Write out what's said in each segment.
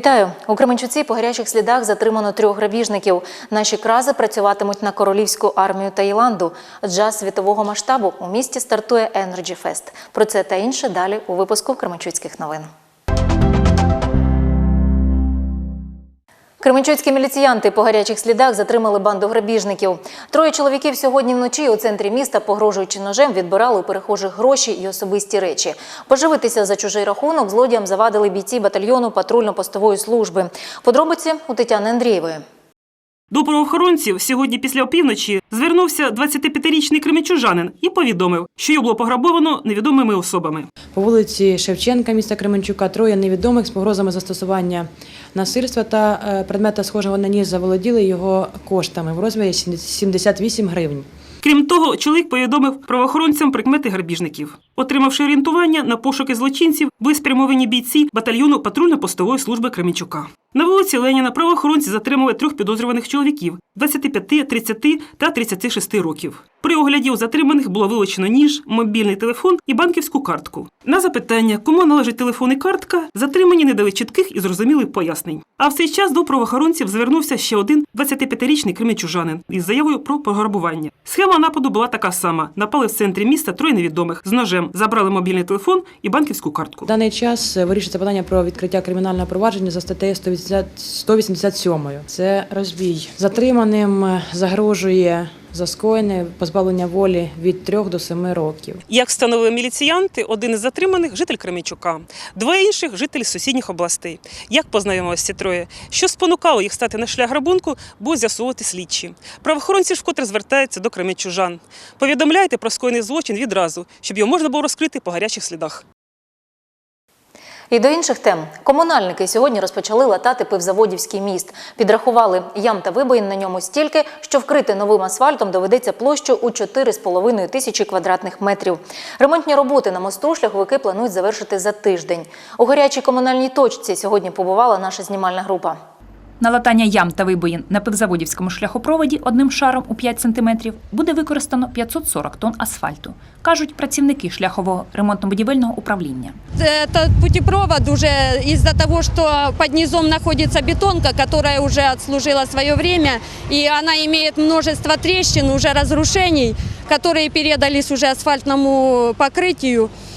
Вітаю у Кременчуці по гарячих слідах затримано трьох грабіжників. Наші крази працюватимуть на королівську армію Таїланду. Джаз світового масштабу у місті стартує Energy Fest. Про це та інше далі у випуску Кременчуцьких новин. Кременчуцькі міліціянти по гарячих слідах затримали банду грабіжників. Троє чоловіків сьогодні вночі у центрі міста, погрожуючи ножем, відбирали у перехожих гроші і особисті речі. Поживитися за чужий рахунок злодіям завадили бійці батальйону патрульно-постової служби. Подробиці у Тетяни Андрієвої. До правоохоронців сьогодні після опівночі звернувся 25-річний кременчужанин і повідомив, що його було пограбовано невідомими особами. По вулиці Шевченка міста Кременчука троє невідомих з погрозами застосування насильства та е, предмета схожого на ніж заволоділи його коштами в розмірі 78 гривень. Крім того, чоловік повідомив правоохоронцям прикмети грабіжників. Отримавши орієнтування на пошуки злочинців, були спрямовані бійці батальйону патрульно-постової служби Кременчука. На вулиці Леніна правоохоронці затримали трьох підозрюваних чоловіків 25, 30 та 36 років. При огляді у затриманих було вилучено ніж, мобільний телефон і банківську картку. На запитання, кому належить телефон і картка, затримані не дали чітких і зрозумілих пояснень. А в цей час до правоохоронців звернувся ще один 25-річний кременчужанин із заявою про пограбування. Схема нападу була така сама: напали в центрі міста троє невідомих з ножем, забрали мобільний телефон і банківську картку. Даний час е, вирішується питання про відкриття кримінального провадження за статтею 180 187. Це розбій. Затриманим е, загрожує за скоєне позбавлення волі від 3 до 7 років. Як встановили міліціянти, один із затриманих житель Кременчука, двоє інших жителі сусідніх областей. Як познайомилися ці троє? Що спонукало їх стати на шлях грабунку, будуть з'ясовувати слідчі. Правоохоронці ж вкотре звертаються до кременчужан. Повідомляйте про скоєний злочин відразу, щоб його можна було розкрити по гарячих слідах. І до інших тем. Комунальники сьогодні розпочали латати пивзаводівський міст. Підрахували ям та вибоїн на ньому стільки, що вкрити новим асфальтом доведеться площу у 4,5 тисячі квадратних метрів. Ремонтні роботи на мосту шляховики планують завершити за тиждень. У гарячій комунальній точці сьогодні побувала наша знімальна група На латання ям та вибоїн на пивзаводівському шляхопроводі одним шаром у 5 см буде використано 540 тонн асфальту, кажуть працівники шляхового ремонтно-будівельного управління. Этот путепровод уже из-за того, что под низом находится бетонка, которая уже отслужила свое время, и она имеет множество трещин, уже разрушений, которые передались уже асфальтному покрытию, э,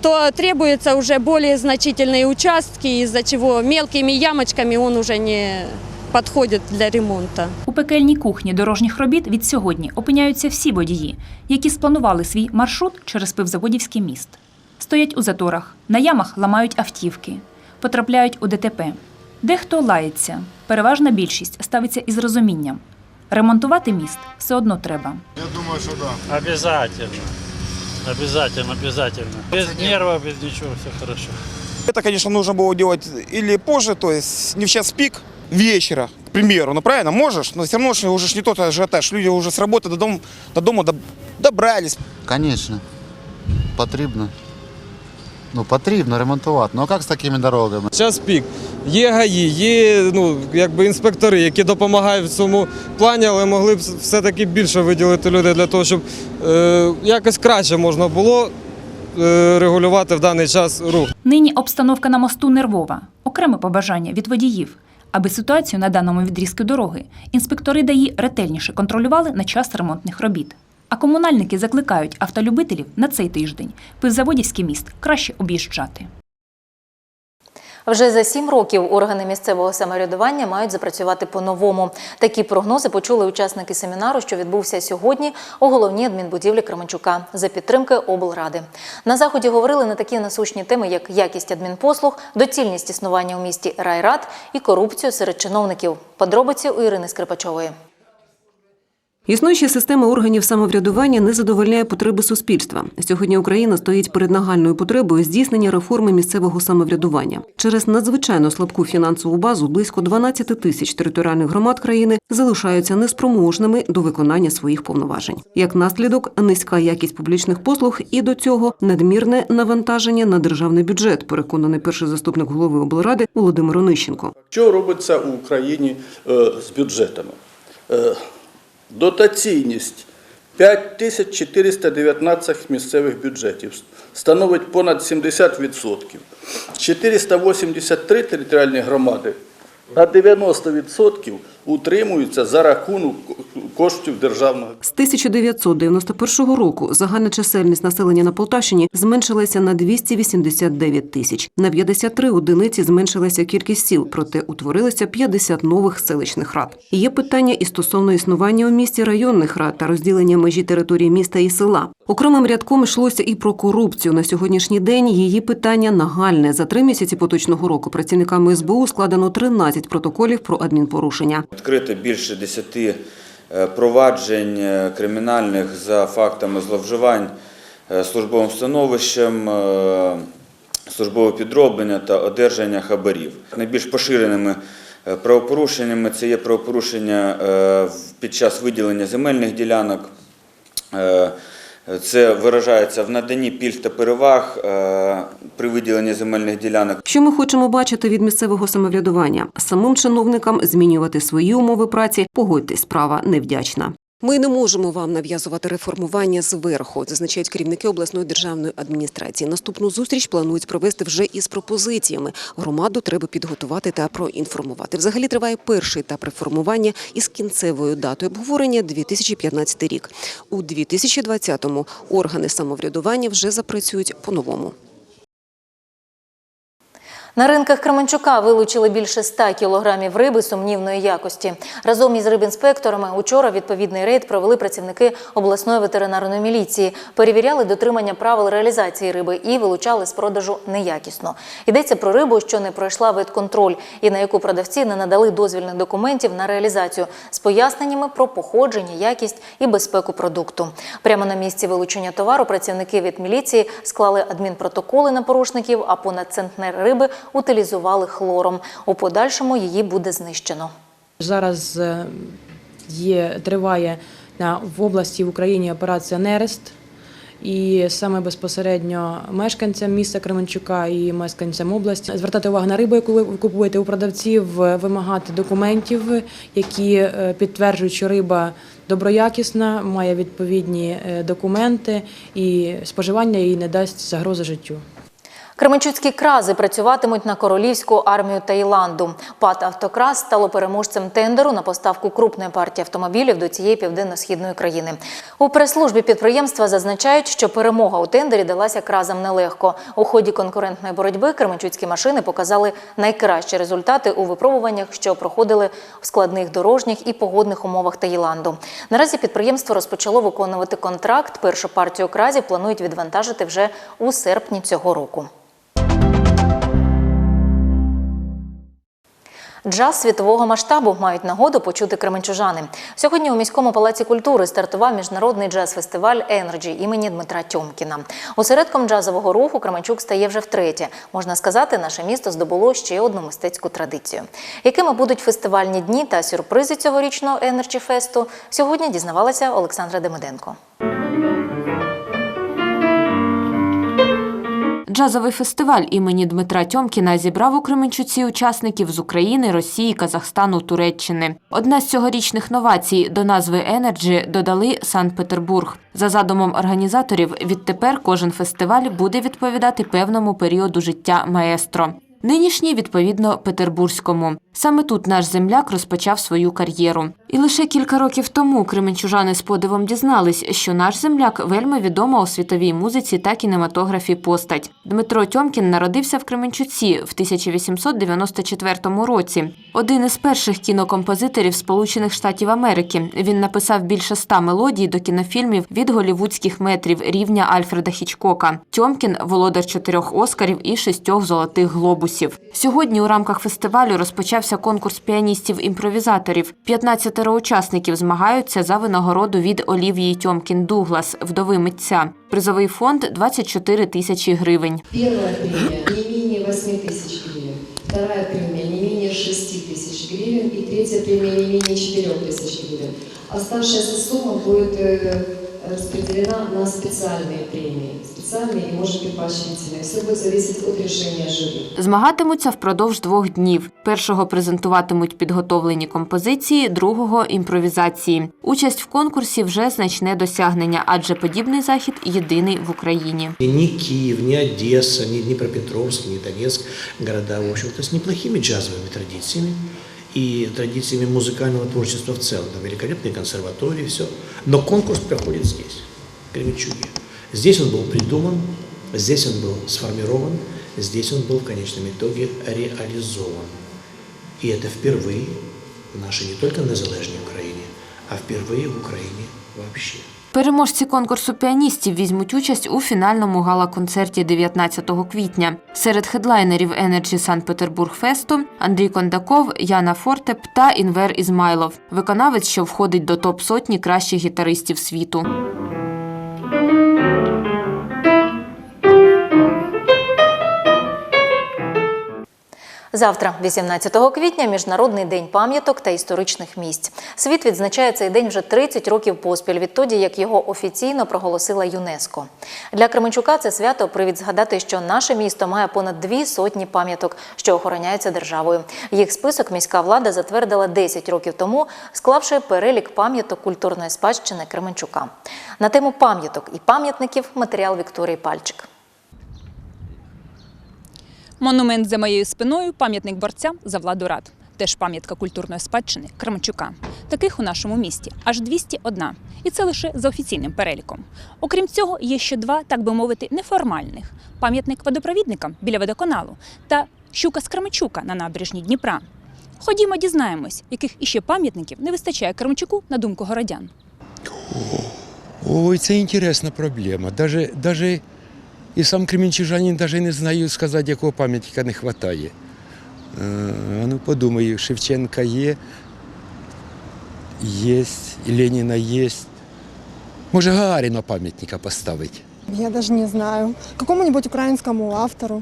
то требуется уже более значительные участки, из-за чего мелкими ямочками он уже не подходит для ремонта. У пекельній кухні дорожніх робіт від сьогодні опиняються всі водії, які спланували свій маршрут через пивзаводівський міст. Стоять у заторах, на ямах ламають автівки, потрапляють у ДТП. Дехто лається, переважна більшість ставиться із розумінням. Ремонтувати міст все одно треба. Я думаю, что да. Обязательно. Обязательно, обязательно. Без нервов, без ничего, все хорошо. Это, конечно, нужно было делать или позже, то есть не в час пик, вечера, к примеру. Ну правильно, можешь, но все равно ж уже ж не тот ажиотаж. Люди уже с работы до, дом, до дома доб- добрались. Конечно, потрібно. Ну, потрібно ремонтувати. Ну а як з такими дорогами? Час пік. Є ГАІ, є ну, якби інспектори, які допомагають в цьому плані, але могли б все-таки більше виділити людей для того, щоб е, якось краще можна було е, регулювати в даний час рух. Нині обстановка на мосту нервова. Окреме побажання від водіїв. Аби ситуацію на даному відрізку дороги інспектори ДАІ ретельніше контролювали на час ремонтних робіт. А комунальники закликають автолюбителів на цей тиждень пивзаводівський міст краще об'їжджати. Вже за сім років органи місцевого самоврядування мають запрацювати по-новому. Такі прогнози почули учасники семінару, що відбувся сьогодні у головній адмінбудівлі Кременчука за підтримки облради. На заході говорили на такі насущні теми, як якість адмінпослуг, доцільність існування у місті райрад і корупцію серед чиновників. Подробиці у Ірини Скрипачової. Існуюча система органів самоврядування не задовольняє потреби суспільства. Сьогодні Україна стоїть перед нагальною потребою здійснення реформи місцевого самоврядування. Через надзвичайно слабку фінансову базу близько 12 тисяч територіальних громад країни залишаються неспроможними до виконання своїх повноважень. Як наслідок, низька якість публічних послуг і до цього надмірне навантаження на державний бюджет. Переконаний перший заступник голови облради Володимир Онищенко. Що робиться у Україні е, з бюджетами? Дотаційність 5419 місцевих бюджетів становить понад 70%. 483 територіальні громади на 90% утримуються за рахунок коштів державного З 1991 року загальна чисельність населення на Полтавщині зменшилася на 289 тисяч. На 53 одиниці зменшилася кількість сіл, проте утворилося 50 нових селищних рад. Є питання і стосовно існування у місті районних рад та розділення межі території міста і села. Окремим рядком йшлося і про корупцію. На сьогоднішній день її питання нагальне. За три місяці поточного року працівниками СБУ складено 13 протоколів про адмінпорушення. Відкрито більше 10 е, проваджень е, кримінальних за фактами зловживань е, службовим становищем, е, службове підроблення та одержання хабарів. Найбільш поширеними е, правопорушеннями це є правопорушення е, під час виділення земельних ділянок. Це виражається в наданні пільг та переваг е, при виділенні земельних ділянок. Що ми хочемо бачити від місцевого самоврядування? Самим чиновникам змінювати свої умови праці, погодьтесь, справа невдячна. Ми не можемо вам нав'язувати реформування зверху, зазначають керівники обласної державної адміністрації. Наступну зустріч планують провести вже із пропозиціями. Громаду треба підготувати та проінформувати. Взагалі триває перший етап реформування із кінцевою датою обговорення 2015 рік. У 2020-му органи самоврядування вже запрацюють по-новому. На ринках Кременчука вилучили більше 100 кілограмів риби сумнівної якості. Разом із рибінспекторами учора відповідний рейд провели працівники обласної ветеринарної міліції. Перевіряли дотримання правил реалізації риби і вилучали з продажу неякісно. Йдеться про рибу, що не пройшла ветконтроль і на яку продавці не надали дозвільних документів на реалізацію з поясненнями про походження, якість і безпеку продукту. Прямо на місці вилучення товару працівники від міліції склали адмінпротоколи на порушників, а понад центнер риби утилізували хлором. У подальшому її буде знищено. Зараз е, є, триває в області в Україні операція Нерест. І саме безпосередньо мешканцям міста Кременчука і мешканцям області звертати увагу на рибу, яку ви купуєте у продавців, вимагати документів, які е, підтверджують, що риба доброякісна, має відповідні е, документи, і споживання їй не дасть загрози життю. Кременчуцькі крази працюватимуть на королівську армію Таїланду. ПАТ «Автокрас» стало переможцем тендеру на поставку крупної партії автомобілів до цієї південно-східної країни. У прес-службі підприємства зазначають, що перемога у тендері далася кразам нелегко. У ході конкурентної боротьби кременчуцькі машини показали найкращі результати у випробуваннях, що проходили в складних дорожніх і погодних умовах Таїланду. Наразі підприємство розпочало виконувати контракт. Першу партію кразів планують відвантажити вже у серпні цього року. Джаз світового масштабу мають нагоду почути кременчужани. Сьогодні у міському палаці культури стартував міжнародний джаз-фестиваль «Енерджі» імені Дмитра Тьомкіна. Осередком джазового руху Кременчук стає вже втретє. Можна сказати, наше місто здобуло ще одну мистецьку традицію. Якими будуть фестивальні дні та сюрпризи цьогорічного «Енерджі фесту, сьогодні дізнавалася Олександра Демиденко. Джазовий фестиваль імені Дмитра Тьомкіна зібрав у Кременчуці учасників з України, Росії, Казахстану, Туреччини. Одна з цьогорічних новацій до назви «Енерджі» додали Санкт-Петербург. За задумом організаторів, відтепер кожен фестиваль буде відповідати певному періоду життя маестро. Нинішній, відповідно, петербурзькому. Саме тут наш земляк розпочав свою кар'єру. І лише кілька років тому кременчужани з подивом дізнались, що наш земляк вельми відома у світовій музиці та кінематографі постать. Дмитро Тьомкін народився в Кременчуці в 1894 році. Один із перших кінокомпозиторів Сполучених Штатів Америки. Він написав більше ста мелодій до кінофільмів від голівудських метрів рівня Альфреда Хічкока. Тьомкін володар чотирьох оскарів і шістьох золотих глобусів. Сьогодні у рамках фестивалю розпочався конкурс піаністів-імпровізаторів. 15 учасників змагаються за винагороду від Олівії Тьомкін Дуглас, вдови митця. Призовий фонд 24 тисячі гривень. Первая премия не менее 8 тысяч гривен, вторая премия не менее 6 тысяч гривен и третья премия не менее 4 тысяч гривен. Оставшаяся сумма будет э, распределена на специальные премии. Специальные и, может быть, поощрительные. Все будет зависеть от решения жюри. Змагатимуться впродовж двох днів. Першого презентуватимуть підготовлені композиції, другого імпровізації. Участь в конкурсі вже значне досягнення, адже подібний захід єдиний в Україні. И ни Киев, ни Одесса, ни Днепропетровск, ни Донецк города, в общем-то, с неплохими джазовыми традициями И традициями музыкального творчества в целом. Там великолепные консерватории, все. Но конкурс проходит здесь, в Кременчуге. Здесь он был придуман, здесь он был сформирован, здесь он был в конечном итоге реализован. И это впервые в нашей не только незалежной Украине, а впервые в Украине вообще. Переможці конкурсу піаністів візьмуть участь у фінальному гала-концерті 19 квітня. Серед хедлайнерів Energy Санкт-Петербург Фесту Андрій Кондаков, Яна Фортеп та Інвер Ізмайлов, виконавець, що входить до топ сотні кращих гітаристів світу. Завтра, 18 квітня, Міжнародний день пам'яток та історичних місць. Світ відзначає цей день вже 30 років поспіль, відтоді як його офіційно проголосила ЮНЕСКО. Для Кременчука це свято привід згадати, що наше місто має понад дві сотні пам'яток, що охороняються державою. Їх список міська влада затвердила 10 років тому, склавши перелік пам'яток культурної спадщини Кременчука. На тему пам'яток і пам'ятників матеріал Вікторії Пальчик. Монумент за моєю спиною пам'ятник борцям за владу рад. Теж пам'ятка культурної спадщини Кременчука. Таких у нашому місті аж 201. І це лише за офіційним переліком. Окрім цього, є ще два, так би мовити, неформальних: пам'ятник водопровідникам біля водоканалу та щука з Кременчука на набережні Дніпра. Ходімо, дізнаємось, яких іще пам'ятників не вистачає Кременчуку на думку городян. Ой, це інтересна проблема. Даже, даже і сам кремінчужанин даже не знаю сказати, якого пам'ятника не вистачає. А ну подумаю, Шевченка є, є, і Леніна є. Може, Гагаріна пам'ятника поставити. Я даже не знаю. Какому-нибудь украинскому автору,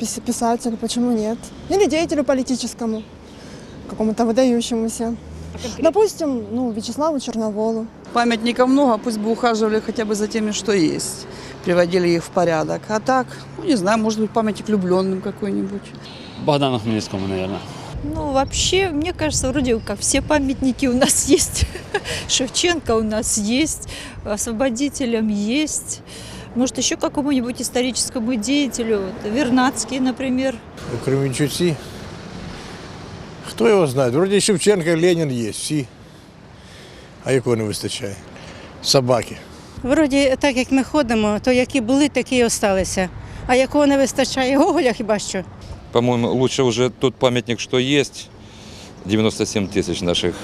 пис- писателю, почему нет? Или деятелю политическому, какому-то выдающемуся. Допустим, ну, Вячеславу Черноволу. Памятников много, пусть бы ухаживали хотя бы за теми, что есть, приводили их в порядок. А так, ну не знаю, может быть памятник влюбленным какой-нибудь. Богдану Хмельницкому, наверное. Ну, вообще, мне кажется, вроде как все памятники у нас есть. Шевченко у нас есть, освободителям есть. Может, еще какому-нибудь историческому деятелю, вот, Вернадский, например. У Кременчуці. Хто його знає? Вроді Шевченко, Ленін є, всі. А якого не вистачає? Собаки. Вроді, так як ми ходимо, то які були, такі і осталися. А якого не вистачає Гоголя хіба що? По-моему, лучше уже тот памятник, что есть. 97 тысяч наших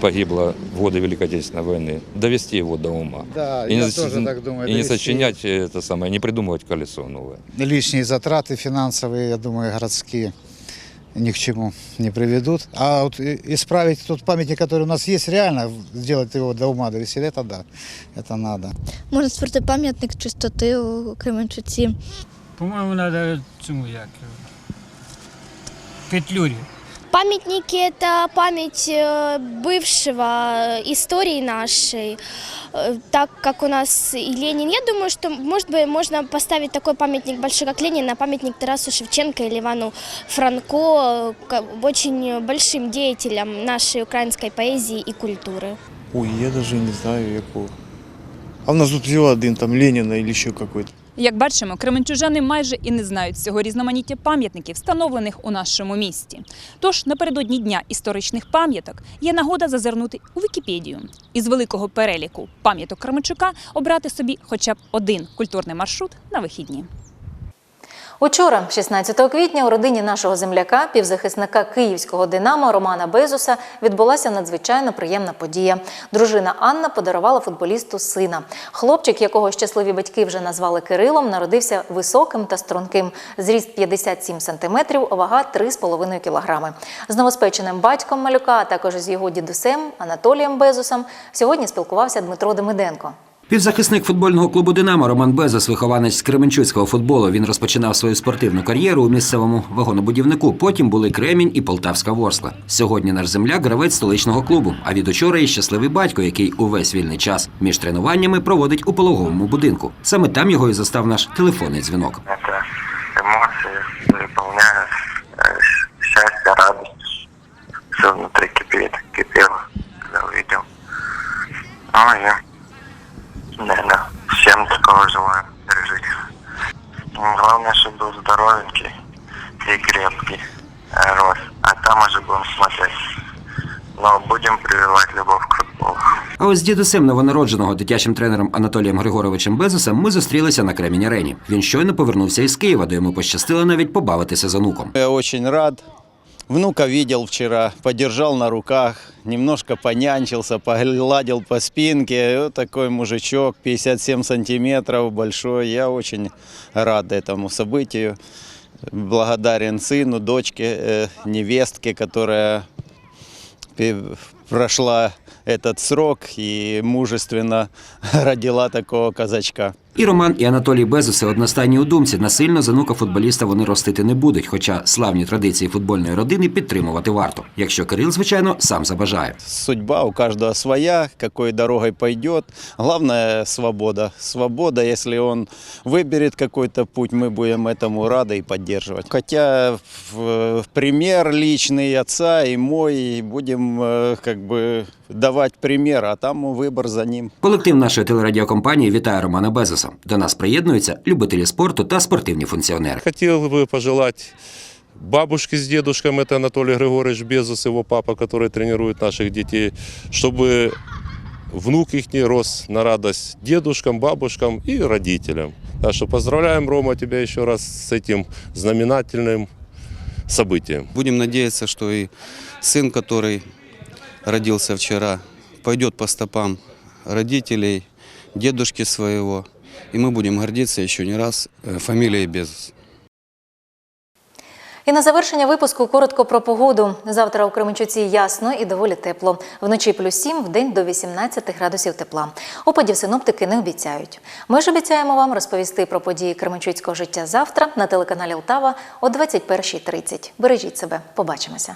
погибло в годы Великой Отечественной войны. Довести его до ума. Да, и я не, тоже так думаю, И не довести. сочинять это самое, не придумывать колесо новое. Лишние затраты финансовые, я думаю, городские ни к чему не приведут. А вот и- исправить тот памятник, который у нас есть, реально сделать его до ума довести, это да, это надо. Можна створити пам'ятник чистоти у Кременчуці. По-моему, надо цьому як. Петлюрі. Памятники – это память э, бывшего э, истории нашей. Э, Так как у нас и Ленин, я думаю, что, может быть, можно поставить такой памятник большой, как Ленин, а памятник Тарасу Шевченко или Ивану Франко, очень большим деятелям нашей украинской поэзии и культуры. Ой, я даже не знаю якого. А в нас тут всего один, там Ленина или еще какой-то. Як бачимо, кременчужани майже і не знають цього різноманіття пам'ятників, встановлених у нашому місті. Тож напередодні дня історичних пам'яток є нагода зазирнути у Вікіпедію із великого переліку пам'яток Кременчука обрати собі хоча б один культурний маршрут на вихідні. Учора, 16 квітня, у родині нашого земляка, півзахисника київського Динамо Романа Безуса, відбулася надзвичайно приємна подія. Дружина Анна подарувала футболісту сина. Хлопчик, якого щасливі батьки вже назвали Кирилом, народився високим та струнким. Зріст 57 сантиметрів, вага 3,5 кілограми. З новоспеченим батьком малюка, а також з його дідусем Анатолієм Безусом, сьогодні спілкувався Дмитро Демиденко. Півзахисник футбольного клубу Динамо Роман Безос, вихованець з Кременчуцького футболу. Він розпочинав свою спортивну кар'єру у місцевому вагонобудівнику. Потім були Кремінь і Полтавська Ворскла. Сьогодні наш земляк гравець столичного клубу. А від учора і щасливий батько, який увесь вільний час між тренуваннями проводить у пологовому будинку. Саме там його і застав наш телефонний дзвінок. Это эмоции переполняют, э, счастье, радость. Все внутри кипит, кипело, когда увидел. Ну и, наверное, всем такого желаю пережить. Ну, Главное, чтобы был здоровенький и крепкий э, рос. А там уже будем смотреть. Но будем прививать любовь к футболу. А ось з дідусем новонародженого дитячим тренером Анатолієм Григоровичем Безосом ми зустрілися на Кремінь арені. Він щойно повернувся із Києва, де йому пощастило навіть побавитися з онуком. Я очень рад. Внука видел вчера, подержал на руках, немножко понянчился, погладил по спинке. Вот такой мужичок, 57 сантиметров, большой. Я очень рад этому событию. Благодарен сыну, дочке, э, невестке, которая прошла этот срок и мужественно родила такого казачка. І Роман, і Анатолій Безуси одностайні у думці. Насильно з онука футболіста вони ростити не будуть, хоча славні традиції футбольної родини підтримувати варто. Якщо Кирил, звичайно, сам забажає. Судьба у каждого своя, какой дорогой пойдет. Главное – свобода. Свобода, если он выберет какой-то путь, мы будем этому рады и поддерживать. Хотя в- пример личный отца и мой, и будем э, как бы давать пример, а там выбор за ним. Колектив нашої телерадіокомпанії вітає Романа Безоса. До нас приєднуються любителі спорту та спортивні функціонери. Хотел бы пожелать бабушке с дедушком, это Анатолий Григорьевич Безус, его папа, который тренирует наших детей, чтобы внук их не рос на радость дедушкам, бабушкам и родителям. Так что поздравляем, Рома, тебя еще раз с этим знаменательным событием. Будем надеяться, что и сын, который родился вчера, пойдет по стопам родителей, дедушки своего. И мы будем гордиться еще не раз э, фамилией Безус. І на завершення випуску коротко про погоду. Завтра у Кременчуці ясно і доволі тепло. Вночі плюс 7, в день до 18 градусів тепла. Опадів синоптики не обіцяють. Ми ж обіцяємо вам розповісти про події Кременчуцького життя завтра на телеканалі Лтава о 21.30. Бережіть себе. Побачимося.